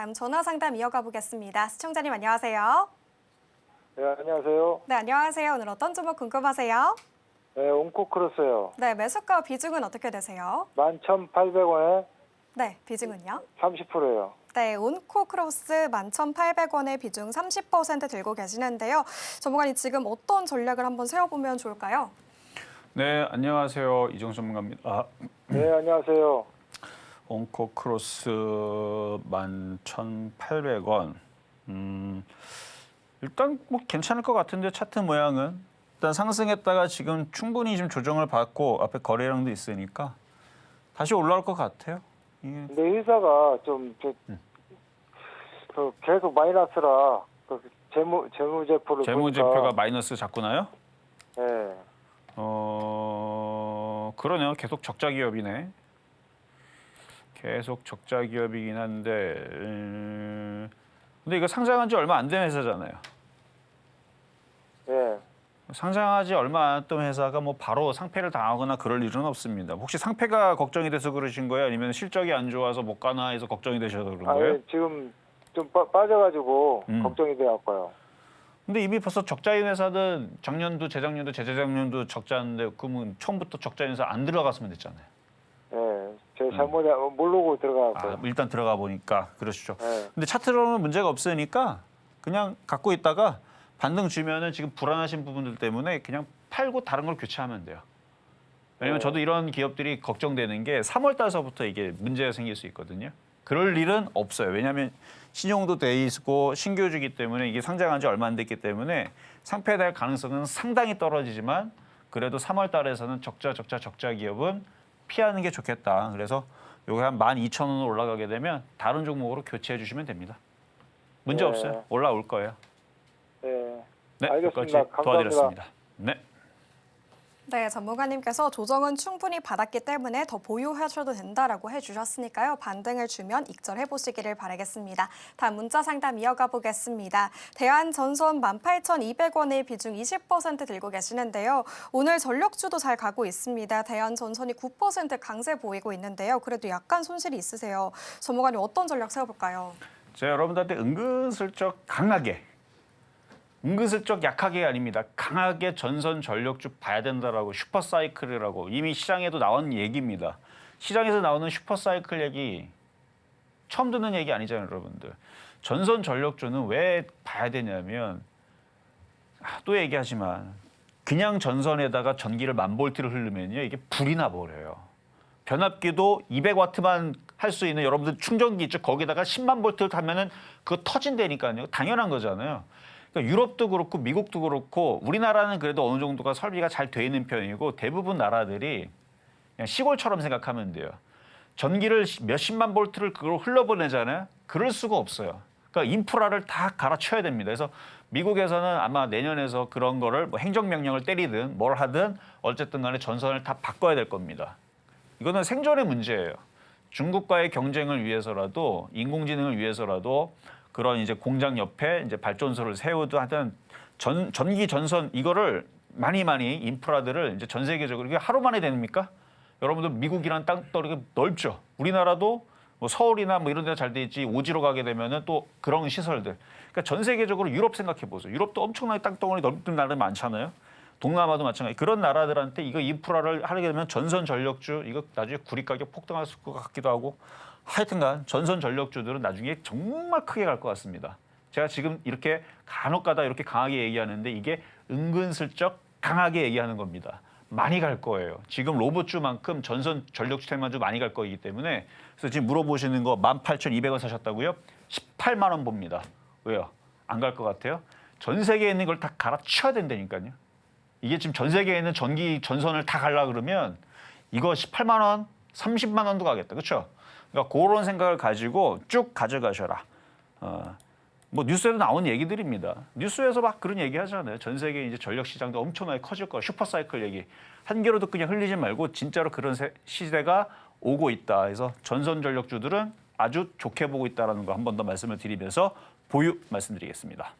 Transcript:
다음 전화 상담 이어가 보겠습니다. 시청자님 안녕하세요. 네, 안녕하세요. 네, 안녕하세요. 오늘 어떤 종목 궁금하세요? 네, 옹코크로스요. 네, 매수가 비중은 어떻게 되세요? 11,800원에 네, 비중은요? 30%예요. 네, 온코 크로스 11,800원의 비중 30% 들고 계시는데요. 전문가님 지금 어떤 전략을 한번 세워보면 좋을까요? 네, 안녕하세요. 이종 전문가입니다. 아, 네, 안녕하세요. 온코 크로스 11,800원. 음, 일단 뭐 괜찮을 것 같은데 차트 모양은 일단 상승했다가 지금 충분히 좀 조정을 받고 앞에 거래량도 있으니까 다시 올라올 것 같아요. 이게 근데 회사가 좀, 저, 그 계속 마이너스라 그 재무 재무제표를 재무제표가 보니까, 마이너스 자꾸 나요? 네, 어, 그러네요. 계속 적자 기업이네. 계속 적자 기업이긴 한데, 음, 근데 이거 상장한 지 얼마 안 된 회사잖아요. 네. 상장하지 얼마 안 됐던 회사가 뭐 바로 상패를 당하거나 그럴 일은 없습니다. 혹시 상패가 걱정이 돼서 그러신 거예요? 아니면 실적이 안 좋아서 못 가나 해서 걱정이 되셔서 그런 거예요? 아니 지금 좀 빠, 빠져가지고 음. 걱정이 돼갖고요. 근데 이미 벌써 적자인 회사는 작년도 재작년도 재재작년도 적자인데 그러면 처음부터 적자인 회사 안 들어갔으면 됐잖아요. 네, 제 잘못 모르고 아, 들어가고요. 일단 들어가 보니까 그러시죠. 네, 근데 차트로는 문제가 없으니까 그냥 갖고 있다가 반등 주면은 지금 불안하신 부분들 때문에 그냥 팔고 다른 걸 교체하면 돼요. 왜냐면 네. 저도 이런 기업들이 걱정되는 게 3월 달서부터 이게 문제가 생길 수 있거든요. 그럴 일은 없어요. 왜냐하면 신용도 돼 있고 신규주기 때문에 이게 상장한 지 얼마 안 됐기 때문에 상패될 가능성은 상당히 떨어지지만 그래도 3월 달에서는 적자 적자 적자 기업은 피하는 게 좋겠다. 그래서 요게 한 12,000원으로 올라가게 되면 다른 종목으로 교체해 주시면 됩니다. 문제 네. 없어요. 올라올 거예요. 네. 네, 알겠습니다. 여기까지 감사합니다. 도와드렸습니다. 네. 네, 전문가님께서 조정은 충분히 받았기 때문에 더 보유하셔도 된다라고 해주셨으니까요. 반등을 주면 익절해 보시기를 바라겠습니다. 다음 문자 상담 이어가 보겠습니다. 대한전선 18,200원의 비중 20% 들고 계시는데요. 오늘 전력주도 잘 가고 있습니다. 대한전선이 9% 강세 보이고 있는데요. 그래도 약간 손실이 있으세요. 전문가님 어떤 전략 세워볼까요? 제가 여러분들한테 은근슬쩍 강하게 은근슬쩍 약하게 아닙니다. 강하게 전선 전력주 봐야 된다라고 슈퍼사이클이라고 이미 시장에도 나온 얘기입니다. 시장에서 나오는 슈퍼사이클 얘기 처음 듣는 얘기 아니잖아요, 여러분들. 전선 전력주는 왜 봐야 되냐면 아, 또 얘기하지만 그냥 전선에다가 전기를 만 볼트를 흐르면요 이게 불이 나 버려요. 변압기도 200와트만 할 수 있는 여러분들 충전기 있죠. 거기다가 10만 볼트를 타면은 그거 터진다니까요. 당연한 거잖아요. 그러니까 유럽도 그렇고 미국도 그렇고 우리나라는 그래도 어느 정도가 설비가 잘 돼 있는 편이고 대부분 나라들이 그냥 시골처럼 생각하면 돼요. 전기를 몇십만 볼트를 그걸 흘러보내잖아요. 그럴 수가 없어요. 그러니까 인프라를 다 갈아쳐야 됩니다. 그래서 미국에서는 아마 내년에서 그런 거를 뭐 행정명령을 때리든 뭘 하든 어쨌든 간에 전선을 다 바꿔야 될 겁니다. 이거는 생존의 문제예요. 중국과의 경쟁을 위해서라도 인공지능을 위해서라도 그런 이제 공장 옆에 이제 발전소를 세우든 하든 전 전기 전선 이거를 많이 많이 인프라들을 이제 전 세계적으로 이게 하루 만에 됩니까? 여러분들 미국이란 땅덩어리가 넓죠. 우리나라도 뭐 서울이나 뭐 이런 데가 잘 돼 있지 오지로 가게 되면은 또 그런 시설들. 그러니까 전 세계적으로 유럽 생각해 보세요. 유럽도 엄청나게 땅덩어리 넓은 나라 많잖아요. 동남아도 마찬가지. 그런 나라들한테 이거 인프라를 하게 되면 전선 전력주 이거 나중에 구리 가격 폭등할 것 같기도 하고 하여튼간 전선 전력주들은 나중에 정말 크게 갈 것 같습니다. 제가 지금 이렇게 간혹가다 이렇게 강하게 얘기하는데 이게 은근슬쩍 강하게 얘기하는 겁니다. 많이 갈 거예요. 지금 로봇주만큼 전선 전력주 테마주 많이 갈 거이기 때문에 그래서 지금 물어보시는 거 18,200원 사셨다고요? 18만 원 봅니다. 왜요? 안 갈 것 같아요? 전 세계에 있는 걸 다 갈아치워야 된다니까요. 이게 지금 전 세계에 있는 전기 전선을 다 갈라 그러면 이거 18만 원, 30만 원도 가겠다. 그렇죠? 그러니까 그런 생각을 가지고 쭉 가져가셔라. 어, 뭐 뉴스에도 나온 얘기들입니다. 뉴스에서 막 그런 얘기 하잖아요. 전 세계 이제 전력 시장도 엄청나게 커질 거야. 슈퍼사이클 얘기. 한 개로도 그냥 흘리지 말고 진짜로 그런 세- 시대가 오고 있다. 그래서 전선 전력주들은 아주 좋게 보고 있다라는 거 한 번 더 말씀을 드리면서 보유 말씀드리겠습니다.